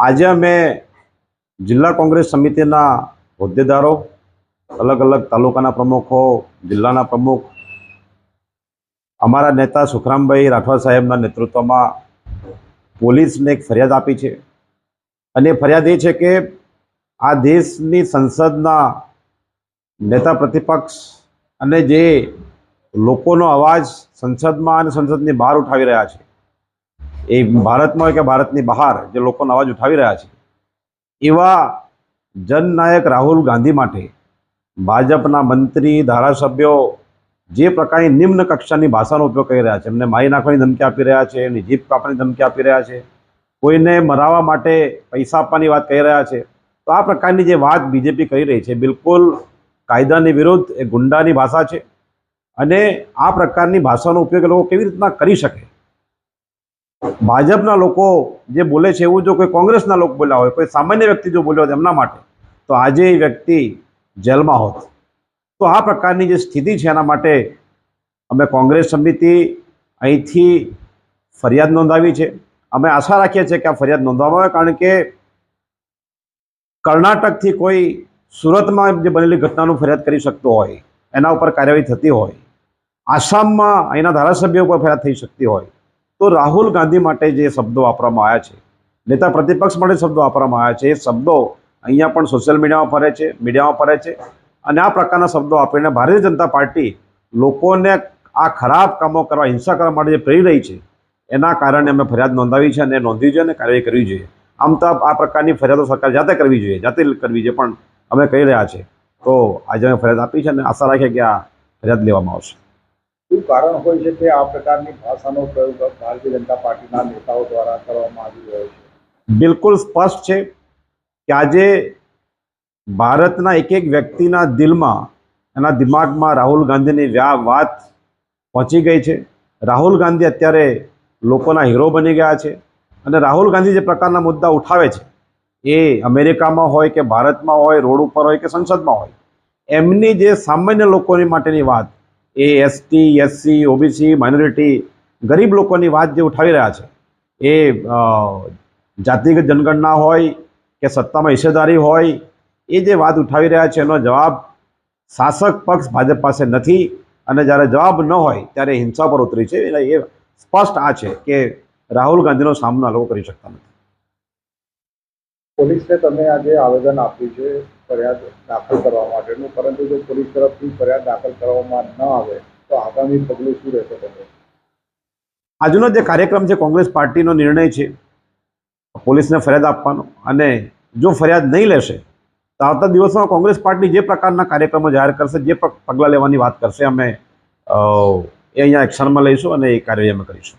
આજે અમે જિલ્લા કોંગ્રેસ સમિતિના હોદ્દેદારો, અલગ અલગ તાલુકાના પ્રમુખો, જિલ્લાના પ્રમુખ, અમારા નેતા સુખરામભાઈ રાઠવા સાહેબના નેતૃત્વમાં પોલીસને એક ફરિયાદ આપી છે. અને ફરિયાદ એ છે કે આ દેશની સંસદના નેતા પ્રતિપક્ષ અને જે લોકોનો અવાજ સંસદમાં અને સંસદની બહાર ઉઠાવી રહ્યા છે એ ભારતમાં કે ભારતની બહાર જે લોકોનો અવાજ ઉઠાવી રહ્યા છે, એવા જનનાયક રાહુલ ગાંધી માટે ભાજપના મંત્રી, ધારાસભ્યો જે પ્રકારની નિમ્ન કક્ષાની ભાષાનો ઉપયોગ કરી રહ્યા છે, એમને મારી નાખવાની ધમકી આપી રહ્યા છે એની જીભ કાપવાની ધમકી આપી રહ્યા છે, કોઈને મરાવવા માટે પૈસા આપવાની વાત કહી રહ્યા છે, તો આ પ્રકારની જે વાત બીજેપી કરી રહી છે, બિલકુલ કાયદાની વિરુદ્ધ એ ગુંડાની ભાષા છે અને આ પ્રકારની ભાષાનો ઉપયોગ લોકો કેવી રીતના કરી શકે? ભાજપના લોકો જે બોલે છે એવું જો કોઈ કોંગ્રેસના લોકો બોલ્યા હોય, કોઈ સામાન્ય વ્યક્તિ જો બોલ્યો હોય એમના માટે, તો આજે એ વ્યક્તિ જેલમાં હોત. તો આ પ્રકારની જે સ્થિતિ છે એના માટે અમે કોંગ્રેસ સમિતિ અહીંથી ફરિયાદ નોંધાવી છે. અમે આશા રાખીએ છીએ કે આ ફરિયાદ નોંધવામાં આવે, કારણ કે કર્ણાટકથી કોઈ સુરતમાં જે બનેલી ઘટનાનું ફરિયાદ કરી શકતો હોય, એના ઉપર કાર્યવાહી થતી હોય, આસામમાં અહીંના ધારાસભ્યો ઉપર ફરિયાદ થઈ શકતી હોય તો રાહુલ ગાંધી માટે જે શબ્દો વાપરવામાં આવ્યા છે, નેતા પ્રતિપક્ષ માટે શબ્દો વાપરવામાં આવ્યા છે, એ શબ્દો અહીંયા પણ સોશિયલ મીડિયામાં ફરે છે મીડિયામાં ફરે છે અને આ પ્રકારના શબ્દો આપીને ભારતીય જનતા પાર્ટી લોકોને આ ખરાબ કામો કરવા, હિંસા કરવા માટે જે પ્રેરી રહી છે, એના કારણે અમે ફરિયાદ નોંધાવી છે અને નોંધવી જોઈએ અને કાર્યવાહી કરવી જોઈએ. આમ તો આ પ્રકારની ફરિયાદો સરકાર જાતે કરવી જોઈએ, જાતે કરવી જોઈએ પણ અમે કહી રહ્યા છે. તો આજે અમે ફરિયાદ આપી છે અને આશા રાખીએ કે આ ફરિયાદ લેવામાં આવશે. શું કારણ હોય છે કે આ પ્રકારની ભાષાનો પ્રયોગ ભારતીય જનતા પાર્ટીના નેતાઓ દ્વારા કરવામાં આવી રહ્યો છે? બિલકુલ સ્પષ્ટ છે કે આજે ભારતના એક એક વ્યક્તિના દિલમાં, એના દિમાગમાં રાહુલ ગાંધીની વાત પહોંચી ગઈ છે. રાહુલ ગાંધી અત્યારે લોકોના હીરો બની ગયા છે અને રાહુલ ગાંધી જે પ્રકારના મુદ્દા ઉઠાવે છે, એ અમેરિકામાં હોય કે ભારતમાં હોય, રોડ ઉપર હોય કે સંસદમાં હોય, એમની જે સામાન્ય લોકોની માટેની વાત એ એસટી એસસી ઓબીસી માઇનોરિટી ગરીબ લોકોની વાત જે ઉઠાવી રહ્યા છે, એ જાતિગત જનગણના હોય કે સત્તામાં હિસ્સેદારી હોય, એ જે વાત ઉઠાવી રહ્યા છે એનો જવાબ શાસક પક્ષ ભાજપ પાસે નથી અને જ્યારે જવાબ ન હોય ત્યારે હિંસા પર ઉતરી છે. એટલે એ સ્પષ્ટ આ છે કે રાહુલ ગાંધીનો સામનો લોકો કરી શકતા નથી. પોલીસને તમે આજે આવેદન આપ્યું છે, ફરિયાદ દાખલ કરવા માટેનું, પરંતુ જો પોલીસ તરફથી ફરિયાદ દાખલ કરવામાં ન આવે, તો આગામી પગલું શું રહેશે તમે આજનો જે કાર્યક્રમ છે, કોંગ્રેસ પાર્ટીનો નિર્ણય છે, પોલીસને ફરિયાદ આપવાનો. અને જો ફરિયાદ નહીં લેશે, તો આવતા દિવસોમાં કોંગ્રેસ પાર્ટી જે પ્રકારના કાર્યક્રમો જાહેર કરશે, જે પગલાં લેવાની વાત કરશે, અમે એ અહીંયા એક્શનમાં લઈશું અને એ કાર્યવાહી અમે કરીશું.